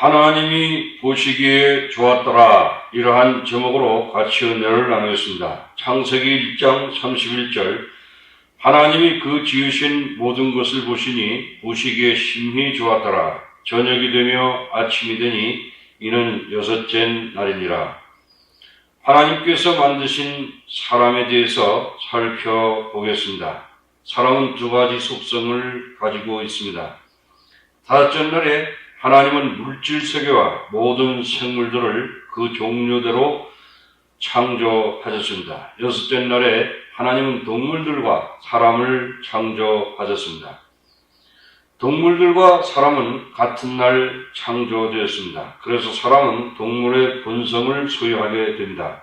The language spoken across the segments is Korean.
하나님이 보시기에 좋았더라 이러한 제목으로 같이 은혜를 나누겠습니다. 창세기 1장 31절 하나님이 그 지으신 모든 것을 보시니 보시기에 심히 좋았더라 저녁이 되며 아침이 되니 이는 여섯째 날이니라 하나님께서 만드신 사람에 대해서 살펴보겠습니다. 사람은 두 가지 속성을 가지고 있습니다. 다섯째 날에 하나님은 물질 세계와 모든 생물들을 그 종류대로 창조하셨습니다. 여섯째 날에 하나님은 동물들과 사람을 창조하셨습니다. 동물들과 사람은 같은 날 창조되었습니다. 그래서 사람은 동물의 본성을 소유하게 됩니다.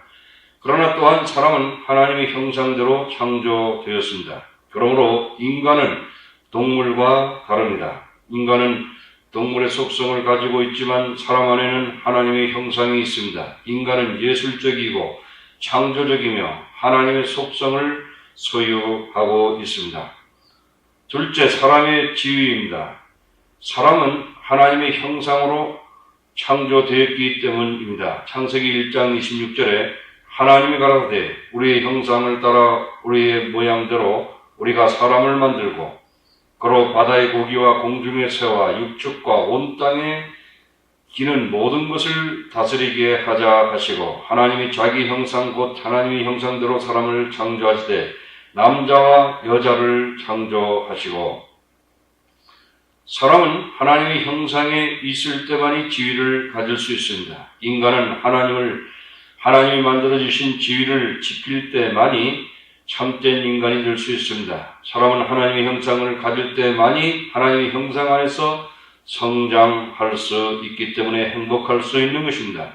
그러나 또한 사람은 하나님의 형상대로 창조되었습니다. 그러므로 인간은 동물과 다릅니다. 인간은 동물의 속성을 가지고 있지만 사람 안에는 하나님의 형상이 있습니다. 인간은 예술적이고 창조적이며 하나님의 속성을 소유하고 있습니다. 둘째, 사람의 지위입니다. 사람은 하나님의 형상으로 창조되었기 때문입니다. 창세기 1장 26절에 하나님이 가라사대 우리의 형상을 따라 우리의 모양대로 우리가 사람을 만들고 그로 바다의 고기와 공중의 새와 육축과 온 땅에 기는 모든 것을 다스리게 하자 하시고 하나님이 자기 형상 곧 하나님의 형상대로 사람을 창조하시되 남자와 여자를 창조하시고 사람은 하나님의 형상에 있을 때만이 지위를 가질 수 있습니다. 인간은 하나님을 하나님이 만들어 주신 지위를 지킬 때만이 참된 인간이 될 수 있습니다. 사람은 하나님의 형상을 가질 때만이 하나님의 형상 안에서 성장할 수 있기 때문에 행복할 수 있는 것입니다.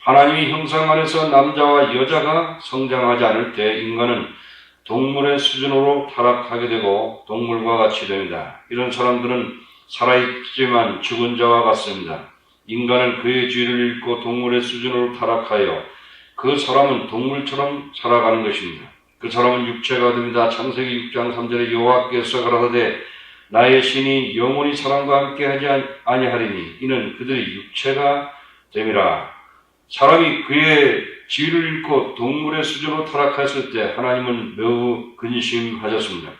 하나님의 형상 안에서 남자와 여자가 성장하지 않을 때 인간은 동물의 수준으로 타락하게 되고 동물과 같이 됩니다. 이런 사람들은 살아있지만 죽은 자와 같습니다. 인간은 그의 죄를 잃고 동물의 수준으로 타락하여 그 사람은 동물처럼 살아가는 것입니다. 그 사람은 육체가 됩니다. 창세기 6장 3절에 여호와께서 가라사대 나의 신이 영원히 사람과 함께 하지 아니하리니 이는 그들의 육체가 됨이라. 사람이 그의 지위를 잃고 동물의 수준으로 타락했을 때 하나님은 매우 근심하셨습니다.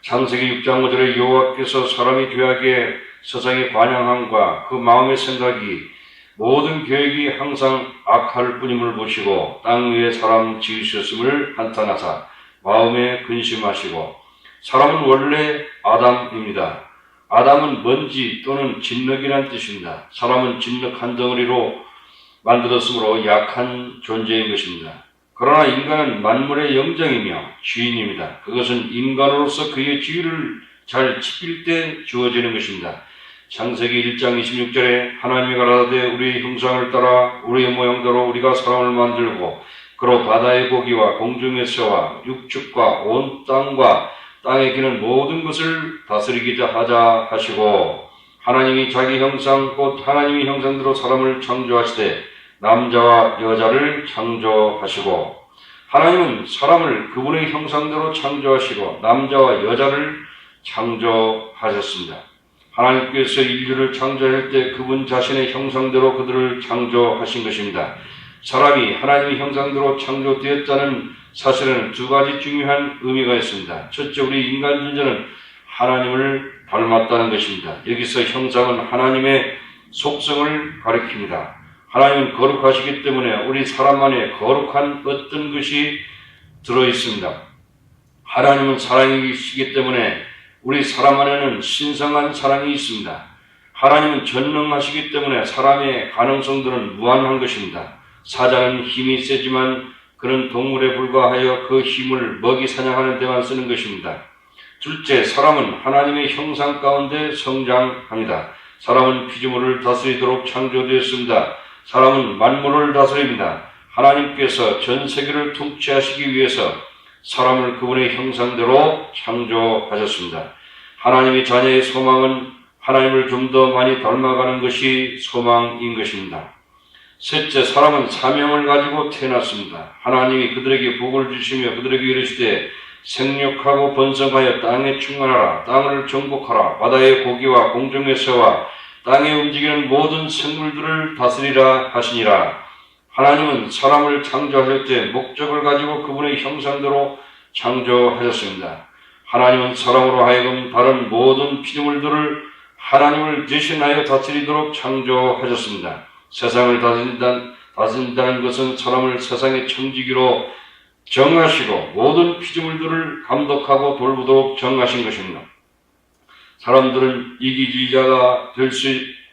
창세기 6장 5절에 여호와께서 사람이 죄악의 세상에 관양함과 그 마음의 생각이 모든 계획이 항상 악할 뿐임을 보시고 땅 위에 사람 지으셨음을 한탄하사 마음에 근심하시고 사람은 원래 아담입니다. 아담은 먼지 또는 진흙이란 뜻입니다. 사람은 진흙 한 덩어리로 만들었으므로 약한 존재인 것입니다. 그러나 인간은 만물의 영장이며 주인입니다. 그것은 인간으로서 그의 지위를 잘 지킬 때 주어지는 것입니다. 창세기 1장 26절에 하나님이 가라사대 우리의 형상을 따라 우리의 모양대로 우리가 사람을 만들고 그로 바다의 고기와 공중의 새와 육축과 온 땅과 땅에 기는 모든 것을 다스리기자 하자 하시고 하나님이 자기 형상 곧 하나님의 형상대로 사람을 창조하시되 남자와 여자를 창조하시고 하나님은 사람을 그분의 형상대로 창조하시고 남자와 여자를 창조하셨습니다. 하나님께서 인류를 창조할 때 그분 자신의 형상대로 그들을 창조하신 것입니다. 사람이 하나님의 형상대로 창조되었다는 사실은 두 가지 중요한 의미가 있습니다. 첫째, 우리 인간 존재는 하나님을 닮았다는 것입니다. 여기서 형상은 하나님의 속성을 가리킵니다. 하나님은 거룩하시기 때문에 우리 사람 안에 거룩한 어떤 것이 들어 있습니다. 하나님은 사랑이시기 때문에 우리 사람 안에는 신성한 사랑이 있습니다. 하나님은 전능하시기 때문에 사람의 가능성들은 무한한 것입니다. 사자는 힘이 세지만 그는 동물에 불과하여 그 힘을 먹이 사냥하는 데만 쓰는 것입니다. 둘째, 사람은 하나님의 형상 가운데 성장합니다. 사람은 피조물을 다스리도록 창조되었습니다. 사람은 만물을 다스립니다. 하나님께서 전 세계를 통치하시기 위해서 사람을 그분의 형상대로 창조하셨습니다. 하나님의 자녀의 소망은 하나님을 좀 더 많이 닮아가는 것이 소망인 것입니다. 셋째, 사람은 사명을 가지고 태어났습니다. 하나님이 그들에게 복을 주시며 그들에게 이르시되 생육하고 번성하여 땅에 충만하라 땅을 정복하라 바다의 고기와 공중의 새와 땅에 움직이는 모든 생물들을 다스리라 하시니라. 하나님은 사람을 창조하실 때 목적을 가지고 그분의 형상대로 창조하셨습니다. 하나님은 사람으로 하여금 다른 모든 피조물들을 하나님을 대신하여 다스리도록 창조하셨습니다. 세상을 다스린다, 다스린다는 것은 사람을 세상의 청지기로 정하시고 모든 피조물들을 감독하고 돌보도록 정하신 것입니다. 사람들은 이기주의자가 될 수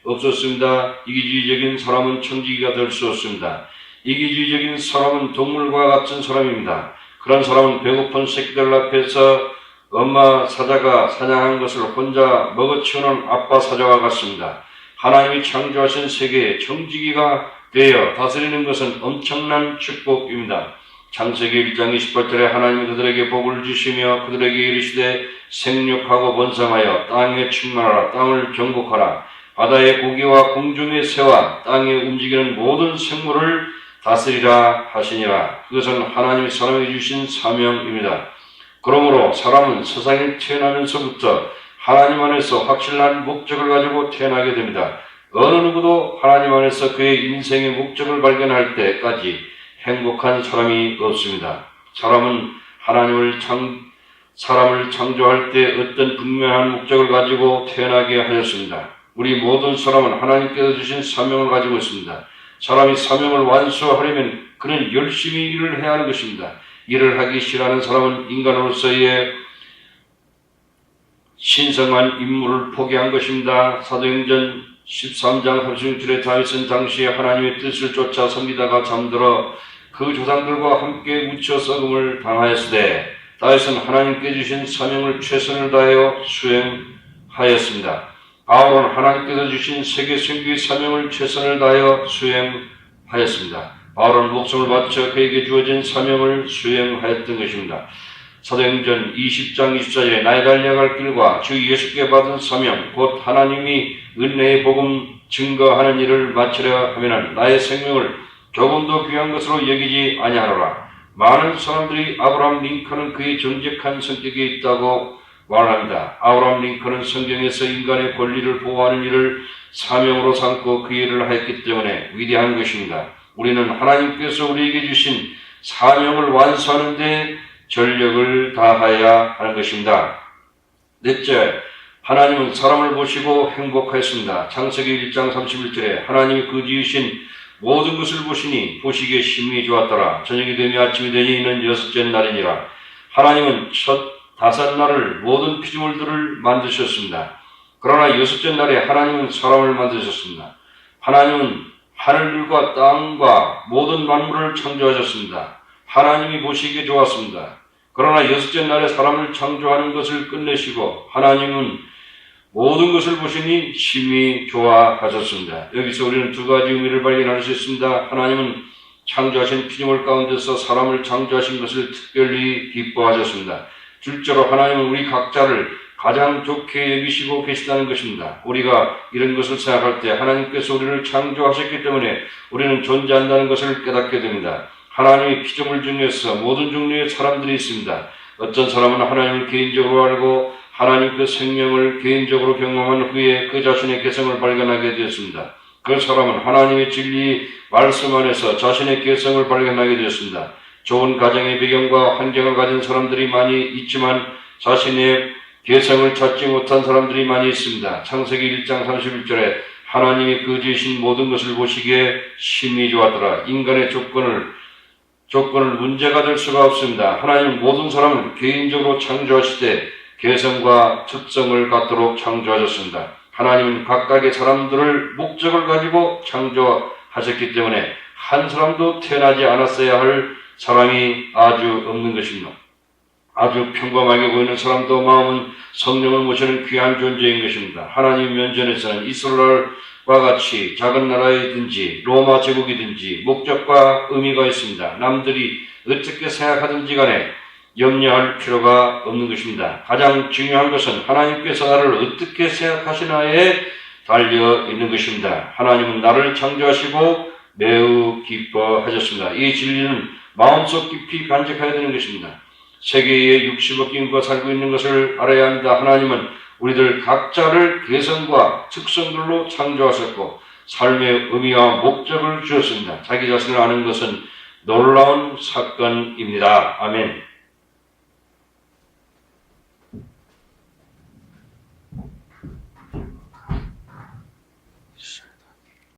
없었습니다. 이기주의적인 사람은 청지기가 될 수 없습니다. 이기주의적인 사람은 동물과 같은 사람입니다. 그런 사람은 배고픈 새끼들 앞에서 엄마 사자가 사냥한 것을 혼자 먹어치우는 아빠 사자와 같습니다. 하나님이 창조하신 세계에 청지기가 되어 다스리는 것은 엄청난 축복입니다. 창세기 1장 28절에 하나님이 그들에게 복을 주시며 그들에게 이르시되 생육하고 번성하여 땅에 충만하라 땅을 정복하라 바다의 고기와 공중의 새와 땅에 움직이는 모든 생물을 다스리라 하시니라 그것은 하나님이 사람에게 주신 사명입니다. 그러므로 사람은 세상에 태어나면서부터 하나님 안에서 확실한 목적을 가지고 태어나게 됩니다. 어느 누구도 하나님 안에서 그의 인생의 목적을 발견할 때까지 행복한 사람이 없습니다. 사람은 하나님을 창, 사람을 창조할 때 어떤 분명한 목적을 가지고 태어나게 하였습니다. 우리 모든 사람은 하나님께서 주신 사명을 가지고 있습니다. 사람이 사명을 완수하려면 그는 열심히 일을 해야 하는 것입니다. 일을 하기 싫어하는 사람은 인간으로서의 신성한 임무를 포기한 것입니다. 사도행전 13장 36절에 다윗은 당시에 하나님의 뜻을 쫓아 섬기다가 잠들어 그 조상들과 함께 묻혀 썩음을 당하였으되 다윗은 하나님께 주신 사명을 최선을 다하여 수행하였습니다. 바울은 하나님께서 주신 세계 선교의 사명을 최선을 다하여 수행하였습니다. 바울은 목숨을 바쳐 그에게 주어진 사명을 수행하였던 것입니다. 사도행전 20장 24절에 나의 달려갈 길과 주 예수께 받은 사명 곧 하나님이 은혜의 복음 증거하는 일을 마치려 하면은 나의 생명을 조금도 귀한 것으로 여기지 아니하노라. 많은 사람들이 아브라함 링컨은 그의 정직한 성격에 있다고 말합니다. 아브라함 링컨은 성경에서 인간의 권리를 보호하는 일을 사명으로 삼고 그 일을 하였기 때문에 위대한 것입니다. 우리는 하나님께서 우리에게 주신 사명을 완수하는 데 전력을 다하여야 하는 것입니다. 넷째, 하나님은 사람을 보시고 행복하였습니다. 창세기 1장 31절에 하나님이 그 지으신 모든 것을 보시니 보시기에 심히 좋았더라. 저녁이 되며 아침이 되니 이는 여섯째 날이니라. 하나님은 첫 다섯 날을 모든 피조물들을 만드셨습니다. 그러나 여섯째 날에 하나님은 사람을 만드셨습니다. 하나님은 하늘들과 땅과 모든 만물을 창조하셨습니다. 하나님이 보시기에 좋았습니다. 그러나 여섯째 날에 사람을 창조하는 것을 끝내시고 하나님은 모든 것을 보시니 심히 좋아하셨습니다. 여기서 우리는 두 가지 의미를 발견할 수 있습니다. 하나님은 창조하신 피조물 가운데서 사람을 창조하신 것을 특별히 기뻐하셨습니다. 둘째로 하나님은 우리 각자를 가장 좋게 여기시고 계시다는 것입니다. 우리가 이런 것을 생각할 때 하나님께서 우리를 창조하셨기 때문에 우리는 존재한다는 것을 깨닫게 됩니다. 하나님의 피조물 중에서 모든 종류의 사람들이 있습니다. 어떤 사람은 하나님을 개인적으로 알고 하나님 그 생명을 개인적으로 경험한 후에 그 자신의 개성을 발견하게 되었습니다. 그 사람은 하나님의 진리 말씀 안에서 자신의 개성을 발견하게 되었습니다. 좋은 가정의 배경과 환경을 가진 사람들이 많이 있지만 자신의 개성을 찾지 못한 사람들이 많이 있습니다. 창세기 1장 31절에 하나님이 그 지으신 모든 것을 보시기에 심히 좋았더라. 인간의 조건을 조건을 문제가 될 수가 없습니다. 하나님 모든 사람을 개인적으로 창조하실 때 개성과 특성을 갖도록 창조하셨습니다. 하나님은 각각의 사람들을 목적을 가지고 창조하셨기 때문에 한 사람도 태어나지 않았어야 할 사람이 아주 없는 것입니다. 아주 평범하게 보이는 사람도 마음은 성령을 모시는 귀한 존재인 것입니다. 하나님 면전에서는 이스라엘과 같이 작은 나라이든지 로마 제국이든지 목적과 의미가 있습니다. 남들이 어떻게 생각하든지 간에 염려할 필요가 없는 것입니다. 가장 중요한 것은 하나님께서 나를 어떻게 생각하시나에 달려 있는 것입니다. 하나님은 나를 창조하시고 매우 기뻐하셨습니다. 이 진리는 마음속 깊이 간직해야 되는 것입니다. 세계의 60억 인구가 살고 있는 것을 알아야 합니다. 하나님은 우리들 각자를 개성과 특성들로 창조하셨고 삶의 의미와 목적을 주었습니다. 자기 자신을 아는 것은 놀라운 사건입니다. 아멘.